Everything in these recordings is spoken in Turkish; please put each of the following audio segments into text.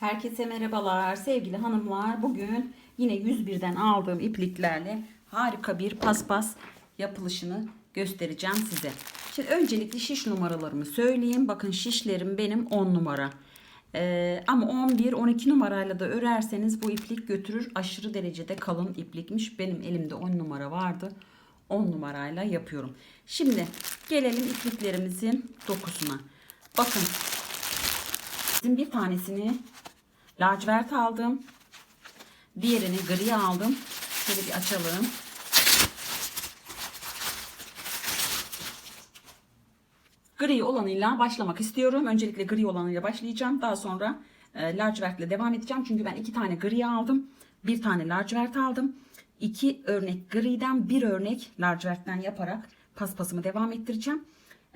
Herkese merhabalar sevgili hanımlar. Bugün yine 101'den aldığım ipliklerle harika bir paspas yapılışını göstereceğim size. Şimdi öncelikle şiş numaralarımı söyleyeyim. Bakın şişlerim benim 10 numara. Ee, ama 11, 12 numarayla da örerseniz bu iplik götürür. Aşırı derecede kalın iplikmiş. Benim elimde 10 numara vardı. 10 numarayla yapıyorum. Şimdi gelelim ipliklerimizin dokusuna. Bakın bir tanesini lacivert aldım. Diğerini gri aldım. Şöyle bir açalım. Gri olanıyla başlamak istiyorum. Öncelikle gri olanıyla başlayacağım. Daha sonra e, lacivertle devam edeceğim. Çünkü ben iki tane gri aldım. Bir tane lacivert aldım. İki örnek griden bir örnek lacivertten yaparak paspasımı devam ettireceğim.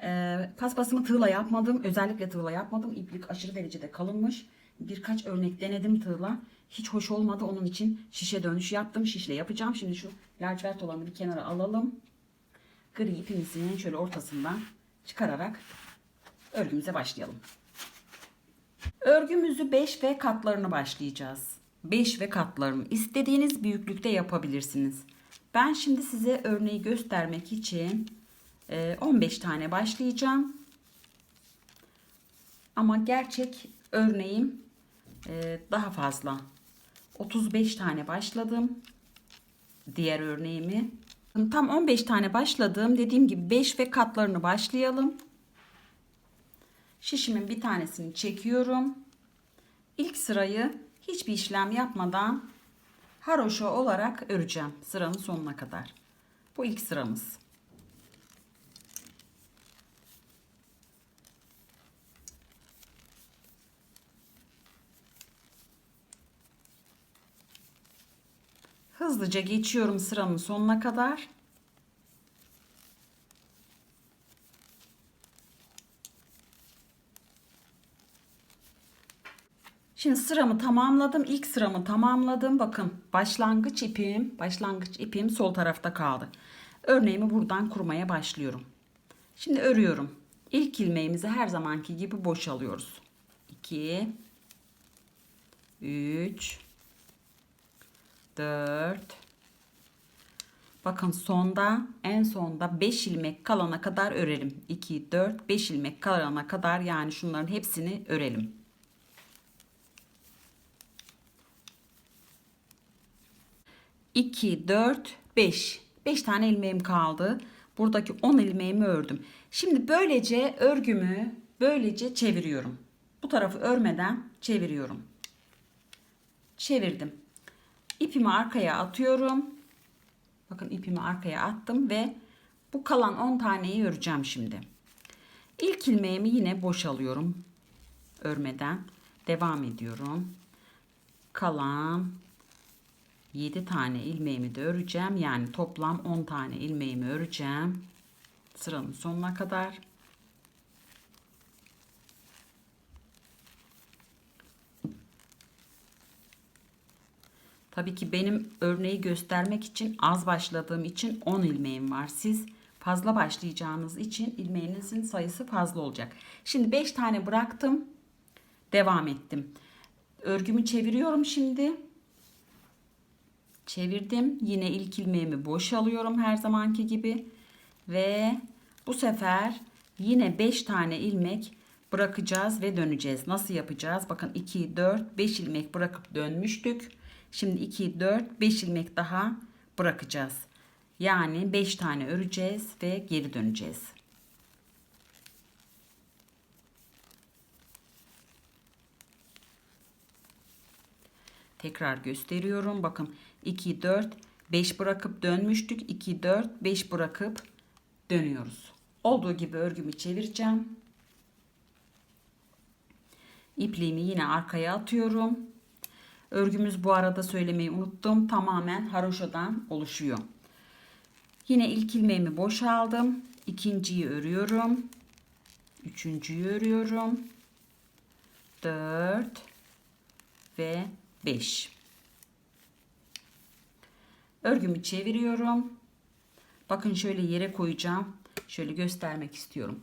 E, paspasımı tığla yapmadım. Özellikle tığla yapmadım. İplik aşırı derecede kalınmış. Birkaç örnek denedim tığla. Hiç hoş olmadı. Onun için şişe dönüş yaptım. Şişle yapacağım. Şimdi şu lacivert olanı bir kenara alalım. Gri ipimizin şöyle ortasından çıkararak örgümüze başlayalım. Örgümüzü 5 ve katlarını başlayacağız. 5 ve katlarını istediğiniz büyüklükte yapabilirsiniz. Ben şimdi size örneği göstermek için 15 tane başlayacağım. Ama gerçek örneğim daha fazla. 35 tane başladım. Diğer örneğimi Tam 15 tane başladım. Dediğim gibi 5 ve katlarını başlayalım. Şişimin bir tanesini çekiyorum. İlk sırayı hiçbir işlem yapmadan haroşa olarak öreceğim sıranın sonuna kadar. Bu ilk sıramız. Hızlıca geçiyorum sıranın sonuna kadar. Şimdi sıramı tamamladım. İlk sıramı tamamladım. Bakın başlangıç ipim, başlangıç ipim sol tarafta kaldı. Örneğimi buradan kurmaya başlıyorum. Şimdi örüyorum. İlk ilmeğimizi her zamanki gibi boşalıyoruz. 2 3 4 Bakın sonda en sonda 5 ilmek kalana kadar örelim. 2 4 5 ilmek kalana kadar yani şunların hepsini örelim. İki, dört, beş. Beş tane ilmeğim kaldı. Buradaki on ilmeğimi ördüm. Şimdi böylece örgümü böylece çeviriyorum. Bu tarafı örmeden çeviriyorum. Çevirdim. İpimi arkaya atıyorum. Bakın ipimi arkaya attım ve bu kalan 10 taneyi öreceğim şimdi. İlk ilmeğimi yine boşalıyorum. Örmeden devam ediyorum. Kalan 7 tane ilmeğimi de öreceğim. Yani toplam 10 tane ilmeğimi öreceğim. Sıranın sonuna kadar. Tabii ki benim örneği göstermek için az başladığım için 10 ilmeğim var. Siz fazla başlayacağınız için ilmeğinizin sayısı fazla olacak. Şimdi 5 tane bıraktım. Devam ettim. Örgümü çeviriyorum şimdi. Çevirdim. Yine ilk ilmeğimi boşalıyorum her zamanki gibi. Ve bu sefer yine 5 tane ilmek bırakacağız ve döneceğiz. Nasıl yapacağız? Bakın 2, 4, 5 ilmek bırakıp dönmüştük. Şimdi 2, 4, 5 ilmek daha bırakacağız. Yani 5 tane öreceğiz ve geri döneceğiz. Tekrar gösteriyorum. Bakın 2, 4, 5 bırakıp dönmüştük. 2, 4, 5 bırakıp dönüyoruz. Olduğu gibi örgümü çevireceğim. İpliğimi yine arkaya atıyorum. Örgümüz bu arada söylemeyi unuttum. Tamamen haroşadan oluşuyor. Yine ilk ilmeğimi boşaldım. İkinciyi örüyorum. Üçüncüyü örüyorum. Dört ve beş. Örgümü çeviriyorum. Bakın şöyle yere koyacağım. Şöyle göstermek istiyorum.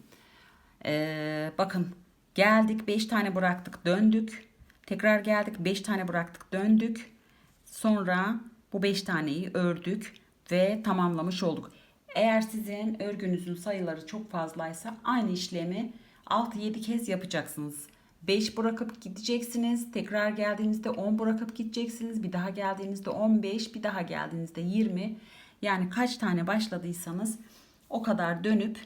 Ee, bakın geldik 5 tane bıraktık döndük. Tekrar geldik 5 tane bıraktık döndük. Sonra bu 5 taneyi ördük ve tamamlamış olduk. Eğer sizin örgünüzün sayıları çok fazlaysa aynı işlemi 6-7 kez yapacaksınız. 5 bırakıp gideceksiniz. Tekrar geldiğinizde 10 bırakıp gideceksiniz. Bir daha geldiğinizde 15, bir daha geldiğinizde 20. Yani kaç tane başladıysanız o kadar dönüp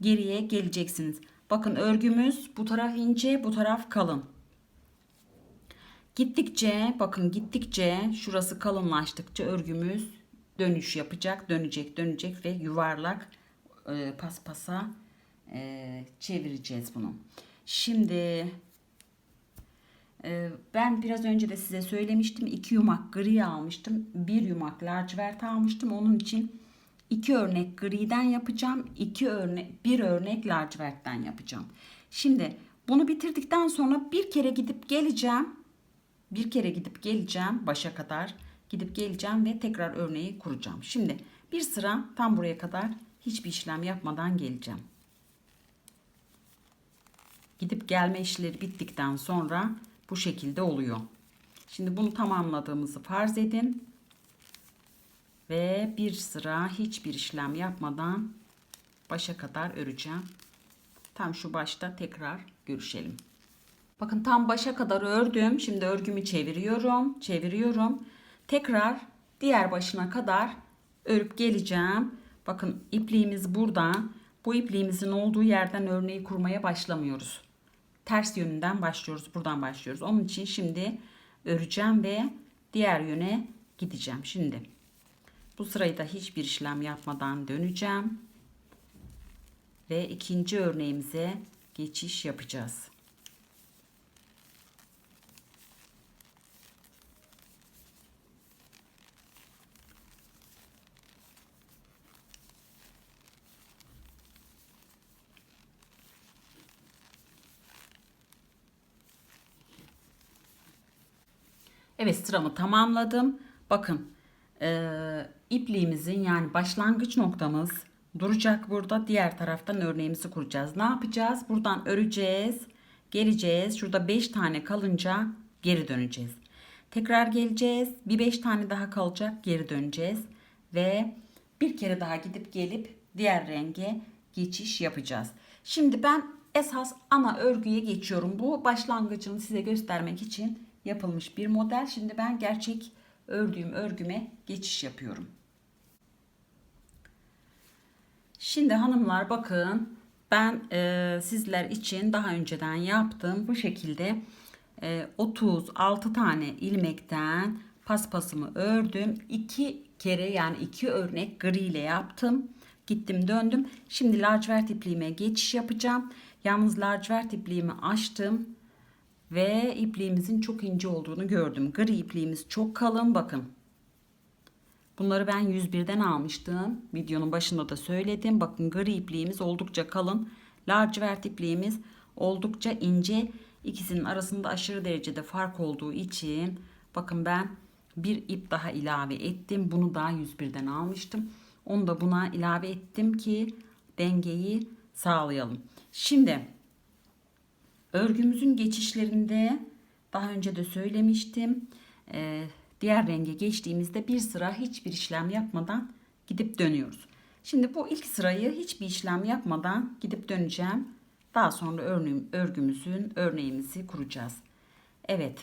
geriye geleceksiniz. Bakın örgümüz bu taraf ince, bu taraf kalın. Gittikçe bakın gittikçe şurası kalınlaştıkça örgümüz dönüş yapacak, dönecek, dönecek ve yuvarlak e, paspasa e, çevireceğiz bunu. Şimdi e, ben biraz önce de size söylemiştim. iki yumak gri almıştım. Bir yumak lacivert almıştım. Onun için iki örnek griden yapacağım. iki örnek, bir örnek lacivertten yapacağım. Şimdi bunu bitirdikten sonra bir kere gidip geleceğim. Bir kere gidip geleceğim başa kadar gidip geleceğim ve tekrar örneği kuracağım. Şimdi bir sıra tam buraya kadar hiçbir işlem yapmadan geleceğim. Gidip gelme işleri bittikten sonra bu şekilde oluyor. Şimdi bunu tamamladığımızı farz edin. Ve bir sıra hiçbir işlem yapmadan başa kadar öreceğim. Tam şu başta tekrar görüşelim. Bakın tam başa kadar ördüm. Şimdi örgümü çeviriyorum. Çeviriyorum. Tekrar diğer başına kadar örüp geleceğim. Bakın ipliğimiz burada. Bu ipliğimizin olduğu yerden örneği kurmaya başlamıyoruz. Ters yönünden başlıyoruz. Buradan başlıyoruz. Onun için şimdi öreceğim ve diğer yöne gideceğim. Şimdi bu sırayı da hiçbir işlem yapmadan döneceğim. Ve ikinci örneğimize geçiş yapacağız. Evet sıramı tamamladım. Bakın e, ipliğimizin yani başlangıç noktamız duracak burada. Diğer taraftan örneğimizi kuracağız. Ne yapacağız? Buradan öreceğiz. Geleceğiz. Şurada 5 tane kalınca geri döneceğiz. Tekrar geleceğiz. Bir 5 tane daha kalacak. Geri döneceğiz. Ve bir kere daha gidip gelip diğer renge geçiş yapacağız. Şimdi ben esas ana örgüye geçiyorum. Bu başlangıcını size göstermek için yapılmış bir model. Şimdi ben gerçek ördüğüm örgüme geçiş yapıyorum. Şimdi hanımlar bakın ben e, sizler için daha önceden yaptım. Bu şekilde e, 36 tane ilmekten paspasımı ördüm. iki kere yani iki örnek gri ile yaptım. Gittim döndüm. Şimdi lacivert ipliğime geçiş yapacağım. Yalnız lacivert ipliğimi açtım ve ipliğimizin çok ince olduğunu gördüm. Gri ipliğimiz çok kalın bakın. Bunları ben 101'den almıştım. Videonun başında da söyledim. Bakın gri ipliğimiz oldukça kalın. Lacivert ipliğimiz oldukça ince. İkisinin arasında aşırı derecede fark olduğu için bakın ben bir ip daha ilave ettim. Bunu da 101'den almıştım. Onu da buna ilave ettim ki dengeyi sağlayalım. Şimdi Örgümüzün geçişlerinde daha önce de söylemiştim. Ee, diğer renge geçtiğimizde bir sıra hiçbir işlem yapmadan gidip dönüyoruz. Şimdi bu ilk sırayı hiçbir işlem yapmadan gidip döneceğim. Daha sonra örneğim, örgümüzün örneğimizi kuracağız. Evet.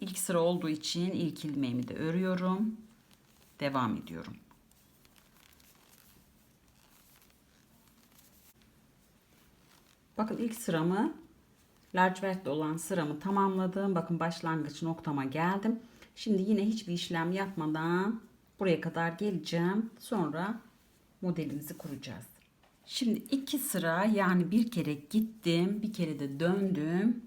İlk sıra olduğu için ilk ilmeğimi de örüyorum. Devam ediyorum. Bakın ilk sıramı lacivertli olan sıramı tamamladım. Bakın başlangıç noktama geldim. Şimdi yine hiçbir işlem yapmadan buraya kadar geleceğim. Sonra modelimizi kuracağız. Şimdi iki sıra yani bir kere gittim, bir kere de döndüm.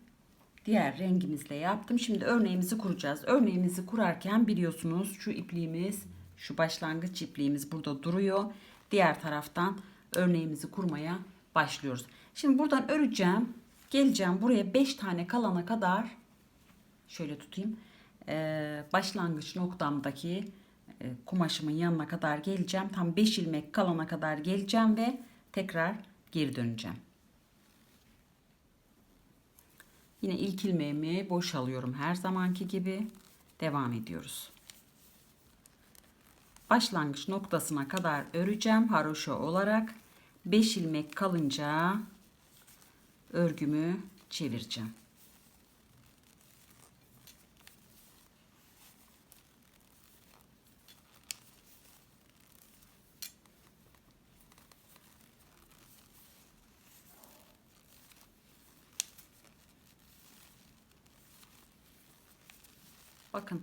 Diğer rengimizle yaptım. Şimdi örneğimizi kuracağız. Örneğimizi kurarken biliyorsunuz şu ipliğimiz, şu başlangıç ipliğimiz burada duruyor. Diğer taraftan örneğimizi kurmaya başlıyoruz. Şimdi buradan öreceğim. Geleceğim buraya 5 tane kalana kadar şöyle tutayım. Ee, başlangıç noktamdaki e, kumaşımın yanına kadar geleceğim. Tam 5 ilmek kalana kadar geleceğim ve tekrar geri döneceğim. Yine ilk ilmeğimi boşalıyorum her zamanki gibi. Devam ediyoruz. Başlangıç noktasına kadar öreceğim haroşa olarak. 5 ilmek kalınca örgümü çevireceğim. Bakın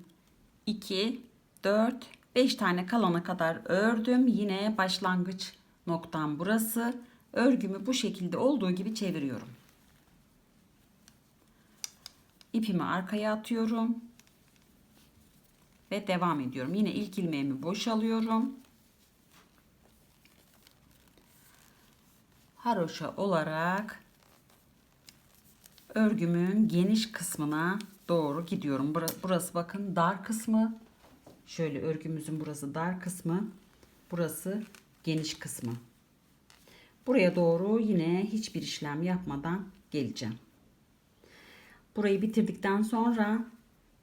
2, 4, 5 tane kalana kadar ördüm. Yine başlangıç noktam burası. Örgümü bu şekilde olduğu gibi çeviriyorum. İpimi arkaya atıyorum. Ve devam ediyorum. Yine ilk ilmeğimi boşalıyorum. Haroşa olarak örgümün geniş kısmına doğru gidiyorum. Burası bakın dar kısmı. Şöyle örgümüzün burası dar kısmı. Burası geniş kısmı. Buraya doğru yine hiçbir işlem yapmadan geleceğim. Burayı bitirdikten sonra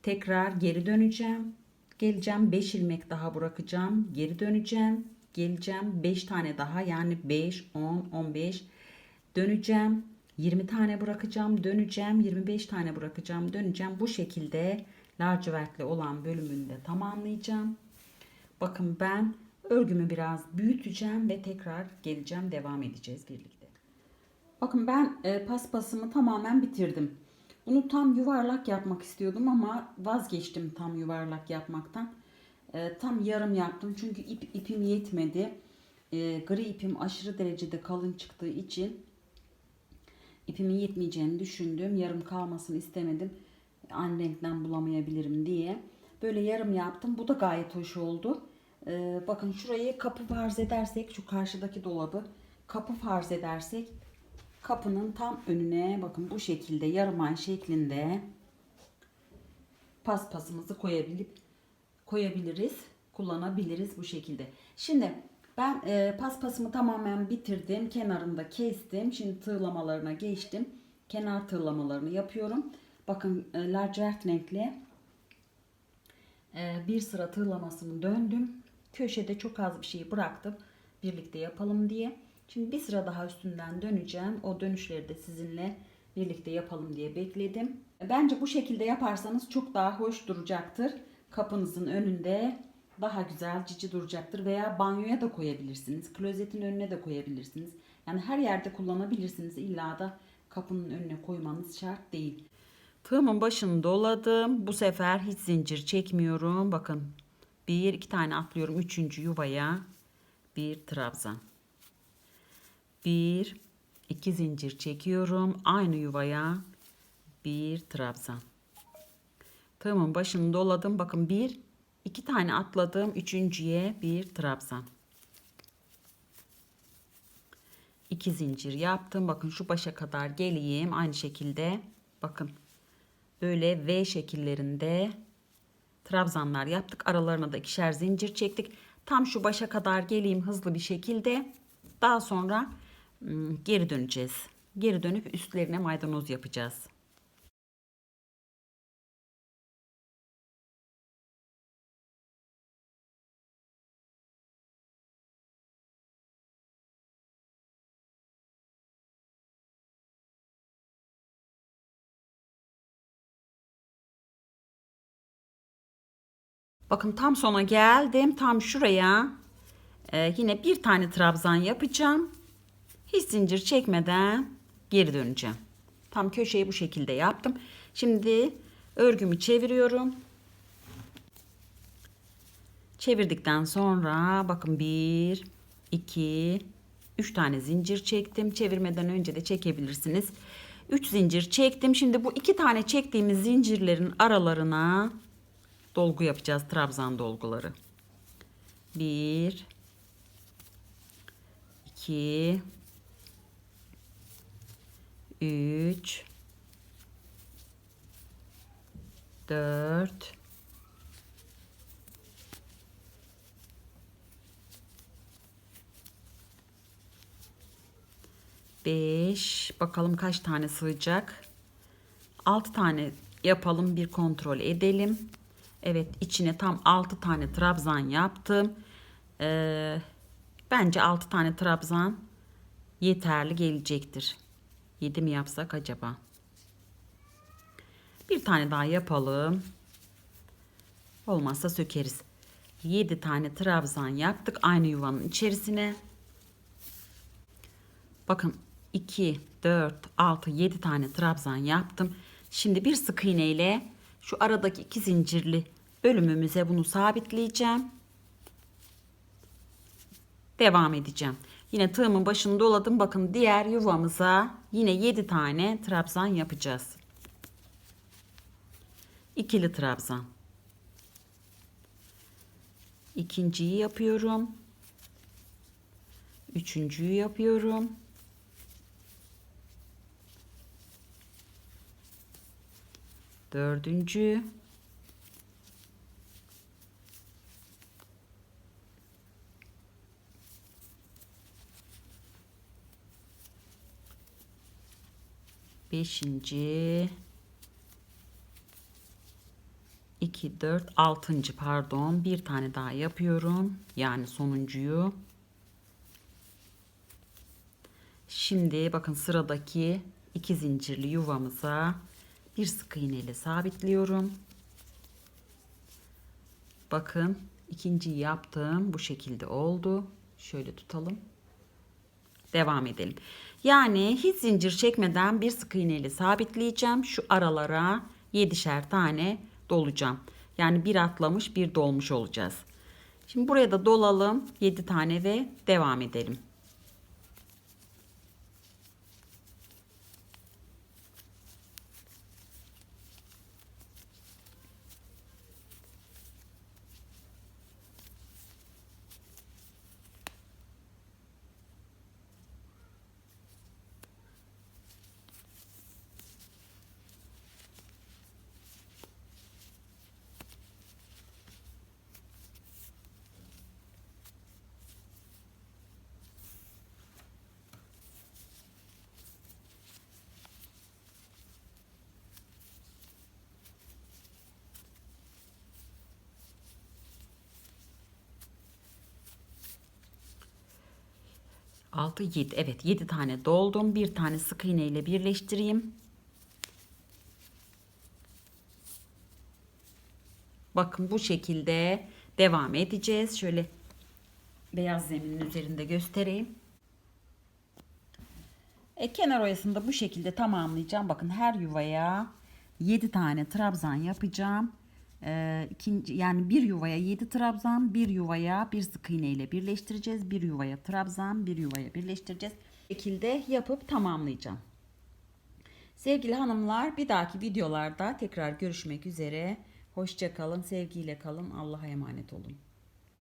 tekrar geri döneceğim. Geleceğim 5 ilmek daha bırakacağım. Geri döneceğim. Geleceğim 5 tane daha yani 5, 10, 15 döneceğim. 20 tane bırakacağım, döneceğim. 25 tane bırakacağım, döneceğim. Bu şekilde lacivertli olan bölümünde tamamlayacağım. Bakın ben örgümü biraz büyüteceğim ve tekrar geleceğim. Devam edeceğiz birlikte. Bakın ben e, paspasımı tamamen bitirdim. Bunu tam yuvarlak yapmak istiyordum ama vazgeçtim tam yuvarlak yapmaktan. E, tam yarım yaptım çünkü ip, ipim yetmedi. E, gri ipim aşırı derecede kalın çıktığı için ipimin yetmeyeceğini düşündüm. Yarım kalmasını istemedim. Aynı renkten bulamayabilirim diye. Böyle yarım yaptım. Bu da gayet hoş oldu. Ee, bakın şurayı kapı farz edersek şu karşıdaki dolabı kapı farz edersek kapının tam önüne bakın bu şekilde yarım ay şeklinde paspasımızı koyabilip koyabiliriz kullanabiliriz bu şekilde. Şimdi ben e, paspasımı tamamen bitirdim. Kenarında kestim. Şimdi tığlamalarına geçtim. Kenar tığlamalarını yapıyorum. Bakın e, lacivert renkli e, bir sıra tığlamasını döndüm. Köşede çok az bir şey bıraktım. Birlikte yapalım diye. Şimdi bir sıra daha üstünden döneceğim. O dönüşleri de sizinle birlikte yapalım diye bekledim. Bence bu şekilde yaparsanız çok daha hoş duracaktır. Kapınızın önünde daha güzel cici duracaktır. Veya banyoya da koyabilirsiniz. Klozetin önüne de koyabilirsiniz. Yani her yerde kullanabilirsiniz. İlla da kapının önüne koymanız şart değil. Tığımın başını doladım. Bu sefer hiç zincir çekmiyorum. Bakın bir iki tane atlıyorum. Üçüncü yuvaya bir trabzan. Bir iki zincir çekiyorum. Aynı yuvaya bir trabzan. Tığımın başını doladım. Bakın bir iki tane atladım. Üçüncüye bir trabzan. İki zincir yaptım. Bakın şu başa kadar geleyim. Aynı şekilde bakın böyle V şekillerinde trabzanlar yaptık. Aralarına da ikişer zincir çektik. Tam şu başa kadar geleyim hızlı bir şekilde. Daha sonra geri döneceğiz. Geri dönüp üstlerine maydanoz yapacağız. Bakın tam sona geldim. Tam şuraya e, yine bir tane trabzan yapacağım. Hiç zincir çekmeden geri döneceğim. Tam köşeyi bu şekilde yaptım. Şimdi örgümü çeviriyorum. Çevirdikten sonra bakın bir, iki, üç tane zincir çektim. Çevirmeden önce de çekebilirsiniz. Üç zincir çektim. Şimdi bu iki tane çektiğimiz zincirlerin aralarına dolgu yapacağız. Trabzan dolguları. 1 2 3 4 5 bakalım kaç tane sığacak 6 6 tane yapalım bir kontrol edelim. Evet içine tam 6 tane trabzan yaptım. Ee, bence 6 tane trabzan yeterli gelecektir. 7 mi yapsak acaba? Bir tane daha yapalım. Olmazsa sökeriz. 7 tane trabzan yaptık aynı yuvanın içerisine. Bakın 2, 4, 6, 7 tane trabzan yaptım. Şimdi bir sık iğne ile şu aradaki iki zincirli bölümümüze bunu sabitleyeceğim. Devam edeceğim. Yine tığımın başını doladım. Bakın diğer yuvamıza yine 7 tane trabzan yapacağız. İkili trabzan. İkinciyi yapıyorum. Üçüncüyü yapıyorum. Dördüncü. Beşinci. 2, 4, 6. pardon. Bir tane daha yapıyorum. Yani sonuncuyu. Şimdi bakın sıradaki iki zincirli yuvamıza bir sık iğne ile sabitliyorum. Bakın ikinciyi yaptım. Bu şekilde oldu. Şöyle tutalım. Devam edelim. Yani hiç zincir çekmeden bir sık iğne ile sabitleyeceğim. Şu aralara 7'şer tane dolacağım. Yani bir atlamış bir dolmuş olacağız. Şimdi buraya da dolalım 7 tane ve devam edelim. Altı yedi. Evet yedi tane doldum. Bir tane sık iğne ile birleştireyim. Bakın bu şekilde devam edeceğiz. Şöyle beyaz zeminin üzerinde göstereyim. E, kenar oyasını da bu şekilde tamamlayacağım. Bakın her yuvaya 7 tane trabzan yapacağım. E, ikinci, yani bir yuvaya 7 trabzan, bir yuvaya bir sık iğne ile birleştireceğiz. Bir yuvaya trabzan, bir yuvaya birleştireceğiz. Şekilde yapıp tamamlayacağım. Sevgili hanımlar bir dahaki videolarda tekrar görüşmek üzere. Hoşçakalın, sevgiyle kalın. Allah'a emanet olun.